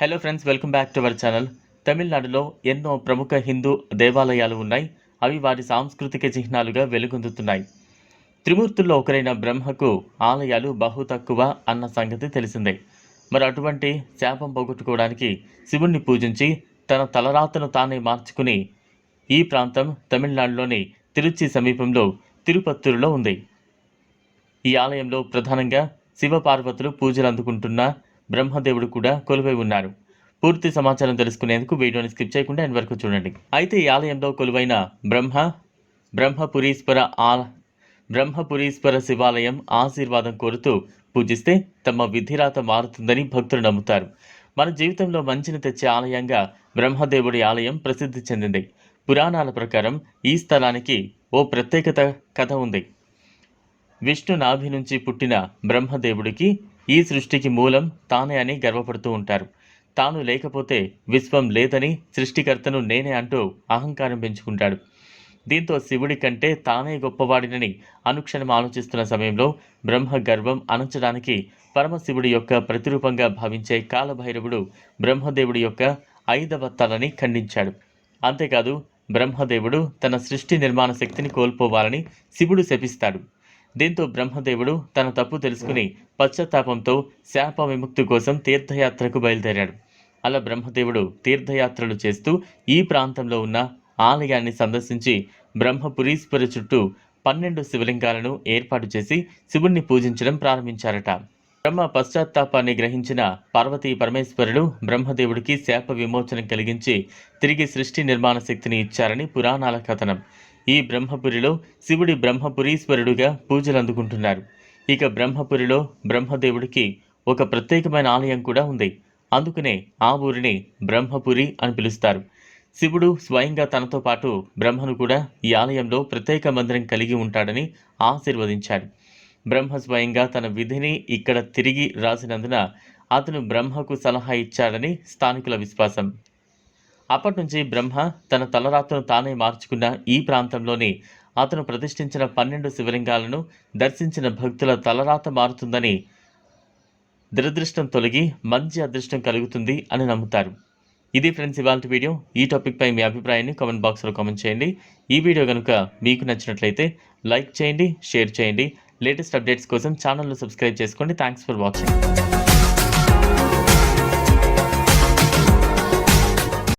Hello friends welcome back to our channel తమిళనాడులో ఎన్నో ప్రముఖ హిందూ దేవాలయాలు ఉన్నాయి. అవి వారి సాంస్కృతిక చిహ్నాలుగా వెలుగొందుతున్నాయి. త్రిమూర్తుల్లో ఒకరైన బ్రహ్మకు ఆలయాలు బహు తక్కువ అన్న సంగతి తెలిసిందే. మరి అటువంటి శాపం పోగొట్టుకోవడానికి శివుణ్ణి పూజించి తన తలరాతను తానే మార్చుకుని ఈ ప్రాంతం తమిళనాడులోని తిరుచి సమీపంలో తిరుపత్తూరులో ఉంది. ఈ ఆలయంలో ప్రధానంగా శివపార్వతులు పూజలు అందుకుంటున్న బ్రహ్మదేవుడు కూడా కొలువై ఉన్నారు. పూర్తి సమాచారం తెలుసుకునేందుకు వీడియోని స్కిప్ చేయకుండా ఎండ్ వరకు చూడండి. అయితే ఈ ఆలయంలో కొలువైన బ్రహ్మ బ్రహ్మపురీశ్వర ఆ బ్రహ్మపురీశ్వర శివాలయం ఆశీర్వాదం కోరుతూ పూజిస్తే తమ విధిరాత మారుతుందని భక్తులు నమ్ముతారు. మన జీవితంలో మంచిని తెచ్చే ఆలయంగా బ్రహ్మదేవుడి ఆలయం ప్రసిద్ధి చెందింది. పురాణాల ప్రకారం ఈ స్థలానికి ఓ ప్రత్యేకత కథ ఉంది. విష్ణు నాభి నుంచి పుట్టిన బ్రహ్మదేవుడికి ఈ సృష్టికి మూలం తానే అని గర్వపడుతూ ఉంటారు. తాను లేకపోతే విశ్వం లేదని సృష్టికర్తను నేనే అంటూ అహంకారం పెంచుకుంటాడు. దీంతో శివుడి కంటే తానే గొప్పవాడినని అనుక్షణం ఆలోచిస్తున్న సమయంలో బ్రహ్మ గర్వం అణచడానికి పరమశివుడి యొక్క ప్రతిరూపంగా భావించే కాలభైరవుడు బ్రహ్మదేవుడి యొక్క ఐదవ తలని ఖండించాడు. అంతేకాదు బ్రహ్మదేవుడు తన సృష్టి నిర్మాణ శక్తిని కోల్పోవాలని శివుడు శపిస్తాడు. దీంతో బ్రహ్మదేవుడు తన తప్పు తెలుసుకుని పశ్చాత్తాపంతో శాప విముక్తి కోసం తీర్థయాత్రకు బయలుదేరాడు. అలా బ్రహ్మదేవుడు తీర్థయాత్రలు చేస్తూ ఈ ప్రాంతంలో ఉన్న ఆలయాన్ని సందర్శించి బ్రహ్మపురీశ్వర చుట్టూ పన్నెండు శివలింగాలను ఏర్పాటు చేసి శివుణ్ణి పూజించడం ప్రారంభించారట. బ్రహ్మ పశ్చాత్తాపాన్ని గ్రహించిన పార్వతీ పరమేశ్వరుడు బ్రహ్మదేవుడికి శాప విమోచనం కలిగించి తిరిగి సృష్టి నిర్మాణ శక్తిని ఇచ్చారని పురాణాల కథనం. ఈ బ్రహ్మపురిలో శివుడి బ్రహ్మపురీశ్వరుడుగా పూజలు అందుకుంటున్నారు. ఇక బ్రహ్మపురిలో బ్రహ్మదేవుడికి ఒక ప్రత్యేకమైన ఆలయం కూడా ఉంది. అందుకనే ఆ ఊరిని బ్రహ్మపురి అని పిలుస్తారు. శివుడు స్వయంగా తనతో పాటు బ్రహ్మను కూడా ఈ ఆలయంలో ప్రత్యేక మందిరం కలిగి ఉంటాడని ఆశీర్వదించాడు బ్రహ్మ స్వయంగా తన విధిని ఇక్కడ తిరిగి రాసినందున అతను బ్రహ్మకు సలహా ఇచ్చాడని స్థానికుల విశ్వాసం. అప్పటి నుంచి బ్రహ్మ తన తలరాతను తానే మార్చుకున్న ఈ ప్రాంతంలోని అతను ప్రతిష్ఠించిన పన్నెండు శివలింగాలను దర్శించిన భక్తుల తలరాత మారుతుందని దురదృష్టం తొలగి మంచి అదృష్టం కలుగుతుంది అని నమ్ముతారు. ఇది ఫ్రెండ్స్ ఇవాళ వీడియో. ఈ టాపిక్పై మీ అభిప్రాయాన్ని కామెంట్ బాక్స్లో కామెంట్ చేయండి. ఈ వీడియో కనుక మీకు నచ్చినట్లయితే లైక్ చేయండి షేర్ చేయండి. లేటెస్ట్ అప్డేట్స్ కోసం ఛానల్ను సబ్స్క్రైబ్ చేసుకోండి. Thanks for watching.